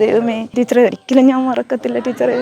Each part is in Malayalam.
ദൈവമേ ടീച്ചറെ ഒരിക്കലും ഞാൻ മറക്കത്തില്ല ടീച്ചറെ.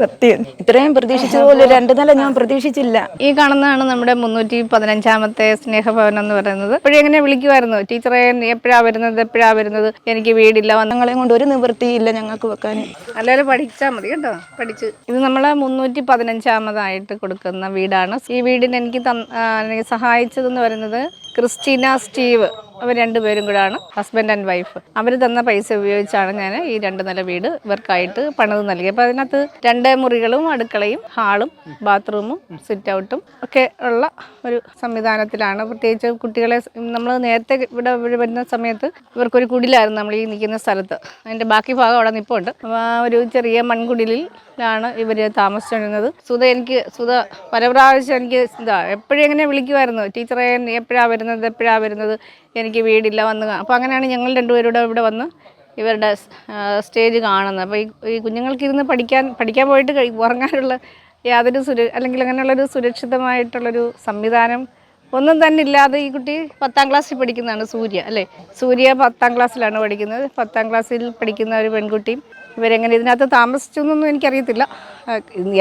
സത്യം. ഇത്രയും പ്രതീക്ഷിച്ചതുപോലെ രണ്ടു നില ഞാൻ പ്രതീക്ഷിച്ചില്ല. ഈ കാണുന്നതാണ് നമ്മുടെ മുന്നൂറ്റി പതിനഞ്ചാമത്തെ സ്നേഹഭവൻ എന്ന് പറയുന്നത്. ഇപ്പോഴും എങ്ങനെ വിളിക്കുമായിരുന്നു ടീച്ചറെ എപ്പോഴാ വരുന്നത്? എപ്പോഴാ വരുന്നത്? എനിക്ക് വീടില്ല ഞങ്ങളെ കൊണ്ട് ഒരു നിവൃത്തിയില്ല ഞങ്ങൾക്ക് വെക്കാൻ. അല്ലാതെ പഠിച്ചാൽ മതി കേട്ടോ പഠിച്ച്. ഇത് നമ്മളെ മുന്നൂറ്റി പതിനഞ്ചാമതായിട്ട് കൊടുക്കുന്ന വീടാണ്. ഈ വീടിന് എനിക്ക് തന്ന ആ, എനിക്ക് സഹായിച്ചതെന്ന് പറയുന്നത് ക്രിസ്റ്റീന സ്റ്റീവ്. അവർ രണ്ടുപേരും കൂടാണ് ഹസ്ബൻഡ് ആൻഡ് വൈഫ് അവർ തന്ന പൈസ ഉപയോഗിച്ചാണ് ഞാൻ ഈ രണ്ട് നില വീട് ഇവർക്കായിട്ട് പണിത് നൽകി അപ്പോൾ അതിനകത്ത് രണ്ട് മുറികളും അടുക്കളയും ഹാളും ബാത്റൂമും സിറ്റ് ഔട്ടും ഒക്കെ ഉള്ള ഒരു സംവിധാനത്തിലാണ്. പ്രത്യേകിച്ച് കുട്ടികളെ നമ്മൾ നേരത്തെ ഇവിടെ വരുന്ന സമയത്ത് ഇവർക്കൊരു കുടിലായിരുന്നു നമ്മൾ ഈ നിൽക്കുന്ന സ്ഥലത്ത്. അതിന്റെ ബാക്കി ഭാഗം അവിടെ നിൽപ്പുണ്ട് ഒരു ചെറിയ മൺകുടിലാണ് ഇവർ താമസിച്ചുകൊണ്ടിരുന്നത്. സുധ എനിക്ക് സുധ പല പ്രാവശ്യം എനിക്ക് ഇതാ എപ്പോഴും എങ്ങനെ വിളിക്കുമായിരുന്നു? ടീച്ചറെ എപ്പോഴാണ് വരുന്നത്? എപ്പോഴാണ് വരുന്നത്? എനിക്ക് വീടില്ല വന്ന് അപ്പോൾ അങ്ങനെയാണ് ഞങ്ങൾ രണ്ടുപേരുടെ ഇവിടെ വന്ന് ഇവരുടെ സ്റ്റേജ് കാണുന്നത്. അപ്പോൾ ഈ ഈ കുഞ്ഞുങ്ങൾക്ക് ഇരുന്ന് പഠിക്കാൻ പഠിക്കാൻ പോയിട്ട് ഉറങ്ങാനുള്ള യാതൊരു സുര അല്ലെങ്കിൽ അങ്ങനെയുള്ളൊരു സുരക്ഷിതമായിട്ടുള്ളൊരു സംവിധാനം ഒന്നും തന്നെ ഇല്ലാതെ ഈ കുട്ടി പത്താം ക്ലാസ്സിൽ പഠിക്കുന്നതാണ് സൂര്യ അല്ലേ? സൂര്യ പത്താം ക്ലാസ്സിലാണ് പഠിക്കുന്നത്. പത്താം ക്ലാസ്സിൽ പഠിക്കുന്ന ഒരു പെൺകുട്ടിയും ഇവരെങ്ങനെ ഇതിനകത്ത് താമസിച്ചു എന്നൊന്നും എനിക്കറിയത്തില്ല.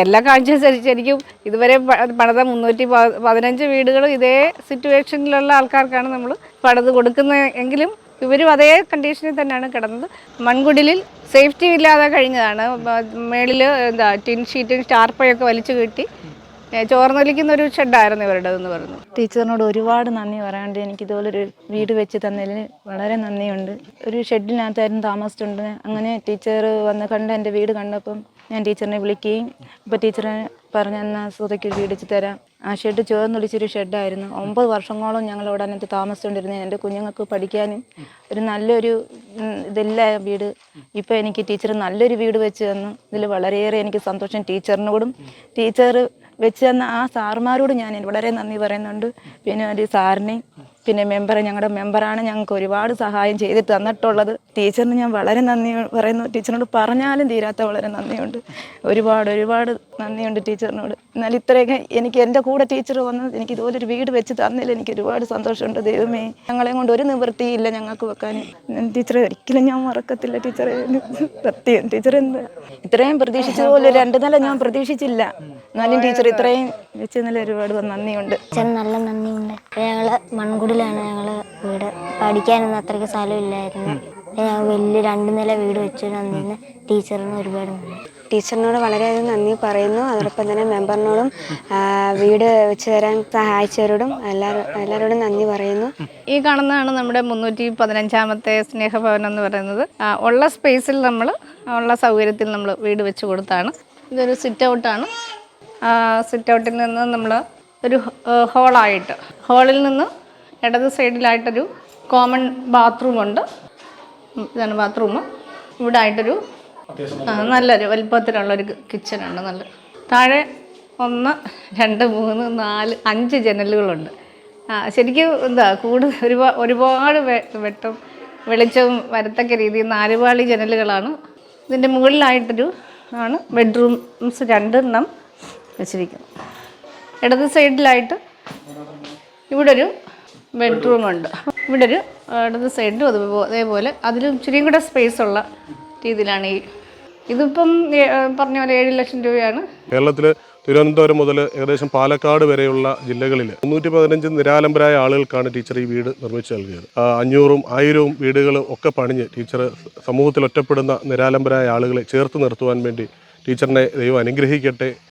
എല്ലാ കാഴ്ചയും ശരി- ശരിക്കും ഇതുവരെ പണിത മുന്നൂറ്റി പതിനഞ്ച് വീടുകളും ഇതേ സിറ്റുവേഷനിലുള്ള ആൾക്കാർക്കാണ് നമ്മൾ പണിത് കൊടുക്കുന്നത് എങ്കിലും ഇവരും അതേ കണ്ടീഷനിൽ തന്നെയാണ് കിടന്നത്. മൺകുടിലിൽ സേഫ്റ്റി ഇല്ലാതെ കഴിഞ്ഞതാണ്. മേളിൽ എന്താ ടിൻ ഷീറ്റും സ്റ്റാർപ്പയൊക്കെ വലിച്ചു കെട്ടി ഏ, ചോർന്നൊലിക്കുന്ന ഒരു ഷെഡായിരുന്നു ഇവരുടേതെന്ന് പറഞ്ഞു. ടീച്ചറിനോട് ഒരുപാട് നന്ദി പറയാണ്ട് എനിക്ക് ഇതുപോലൊരു വീട് വെച്ച് തന്നതിന് വളരെ നന്ദിയുണ്ട്. ഒരു ഷെഡിനകത്തായിരുന്നു താമസിച്ചിട്ടുണ്ട് അങ്ങനെ ടീച്ചർ വന്ന് കണ്ട് എന്റെ വീട് കണ്ടപ്പം ഞാൻ ടീച്ചറിനെ വിളിക്കുകയും അപ്പോൾ ടീച്ചറെ പറഞ്ഞ എന്നാൽ സുതയ്ക്ക് വീട് വെച്ച് തരാം. ആ ഷെഡ് ചേർന്നൊളിച്ചൊരു ഷെഡായിരുന്നു. ഒമ്പത് വർഷങ്ങളോളം ഞങ്ങൾ അവിടെ അതിനകത്ത് താമസിച്ചുകൊണ്ടിരുന്നത് എന്റെ കുഞ്ഞുങ്ങൾക്ക് പഠിക്കാനും ഒരു നല്ലൊരു ഇതില്ല വീട്. ഇപ്പോൾ എനിക്ക് ടീച്ചർ നല്ലൊരു വീട് വെച്ച് തന്നു. ഇതിൽ വളരെയേറെ എനിക്ക് സന്തോഷം ടീച്ചറിനോടും. ടീച്ചർ വെച്ച് തന്ന ആ സാറുമാരോട് ഞാൻ വളരെ നന്ദി പറയുന്നുണ്ട്. പിന്നെ ഒരു സാറിനെയും പിന്നെ മെമ്പറെ ഞങ്ങളുടെ മെമ്പറാണ് ഞങ്ങൾക്ക് ഒരുപാട് സഹായം ചെയ്തിട്ട് തന്നിട്ടുള്ളത്. ടീച്ചറിന് ഞാൻ വളരെ നന്ദി പറയുന്നു. ടീച്ചറിനോട് പറഞ്ഞാലും തീരാത്ത വളരെ നന്ദിയുണ്ട്. ഒരുപാട് ഒരുപാട് നന്ദിയുണ്ട് ടീച്ചറിനോട്. എന്നാൽ ഇത്രയൊക്കെ എനിക്ക് എന്റെ കൂടെ ടീച്ചർ വന്ന് എനിക്ക് ഇതുപോലൊരു വീട് വെച്ച് തന്നതിൽ എനിക്ക് ഒരുപാട് സന്തോഷമുണ്ട്. ദൈവമേ ഞങ്ങളെ കൊണ്ട് ഒരു നിവൃത്തിയില്ല ഞങ്ങൾക്ക് വെക്കാൻ. ടീച്ചറെ ഒരിക്കലും ഞാൻ മറക്കത്തില്ല ടീച്ചറെ. സത്യം ടീച്ചർ എന്താ? ഇത്രയും പ്രതീക്ഷിച്ചതുപോലെ രണ്ട് നില ഞാൻ പ്രതീക്ഷിച്ചില്ല. എന്നാലും ടീച്ചർ ഇത്രയും വെച്ച് നില ഒരുപാട് നന്ദിയുണ്ട്. നല്ല നന്ദിയുണ്ട്. ഞങ്ങൾ മൺകുടിലാണ് ഞങ്ങൾ വീട്. പഠിക്കാനൊന്നും അത്രയ്ക്ക് സ്ഥലമില്ലായിരുന്നു. ഞങ്ങൾ വലിയ രണ്ട് നില വീട് വെച്ചു നന്ദിന്ന് ടീച്ചറിന് ഒരുപാട് നന്ദി. ടീച്ചറിനോട് വളരെയധികം നന്ദി പറയുന്നു. അതോടൊപ്പം തന്നെ മെമ്പറിനോടും വീട് വെച്ച് തരാൻ സഹായിച്ചവരോടും എല്ലാവരും എല്ലാവരോടും നന്ദി പറയുന്നു. ഈ കാണുന്നതാണ് നമ്മുടെ മുന്നൂറ്റി പതിനഞ്ചാമത്തെ സ്നേഹഭവൻ എന്ന് പറയുന്നത്. ആ, ഉള്ള സ്പേസിൽ നമ്മൾ ഉള്ള സൗകര്യത്തിൽ നമ്മൾ വീട് വെച്ച് കൊടുത്താണ്. ഇതൊരു സിറ്റ് ഔട്ടാണ് സിറ്റ് ഔട്ടിൽ നിന്ന് നമ്മൾ ഒരു ഹോളായിട്ട് ഹോളിൽ നിന്ന് ഇടത് സൈഡിലായിട്ടൊരു കോമൺ ബാത്റൂമുണ്ട് ഇതാണ് ബാത്റൂം ഇവിടെ ആയിട്ടൊരു നല്ലൊരു വലിപ്പത്തിലുള്ളൊരു കിച്ചണുണ്ട് നല്ല. താഴെ ഒന്ന് രണ്ട് മൂന്ന് നാല് അഞ്ച് ജനലുകളുണ്ട്. ശരിക്കും എന്താ കൂടുതൽ ഒരുപാട് ഒരുപാട് വെട്ടം വെളിച്ചവും വരത്തക്ക രീതിയിൽ നാലുപാളി ജനലുകളാണ്. ഇതിന്റെ മുകളിലായിട്ടൊരു ആണ് ബെഡ്റൂംസ് രണ്ടെണ്ണം. വെച്ചിരിക്കുന്നത് ഇടത് സൈഡിലായിട്ട് ഇവിടെ ഒരു ബെഡ്റൂം ഉണ്ട്. ഇവിടെ ഒരു ഇടത് സൈഡിലും അതുപോലെ അതേപോലെ അതിലും ഇച്ചിരിയും കൂടെ സ്പേസ് ഉള്ള രീതിയിലാണ് ഈ ഇതിപ്പം പറഞ്ഞ പോലെ ഏഴ് ലക്ഷം രൂപയാണ്. കേരളത്തിൽ തിരുവനന്തപുരം മുതൽ ഏകദേശം പാലക്കാട് വരെയുള്ള ജില്ലകളിൽ മുന്നൂറ്റി പതിനഞ്ച് നിരാലംബരായ ആളുകൾക്കാണ് ടീച്ചർ ഈ വീട് നിർമ്മിച്ചു നൽകിയത്. അഞ്ഞൂറും ആയിരവും വീടുകളും ഒക്കെ പണിഞ്ഞ് ടീച്ചർ സമൂഹത്തിൽ ഒറ്റപ്പെടുന്ന നിരാലംബരായ ആളുകളെ ചേർത്ത് നിർത്തുവാൻ വേണ്ടി ടീച്ചറിനെ ദൈവം അനുഗ്രഹിക്കട്ടെ.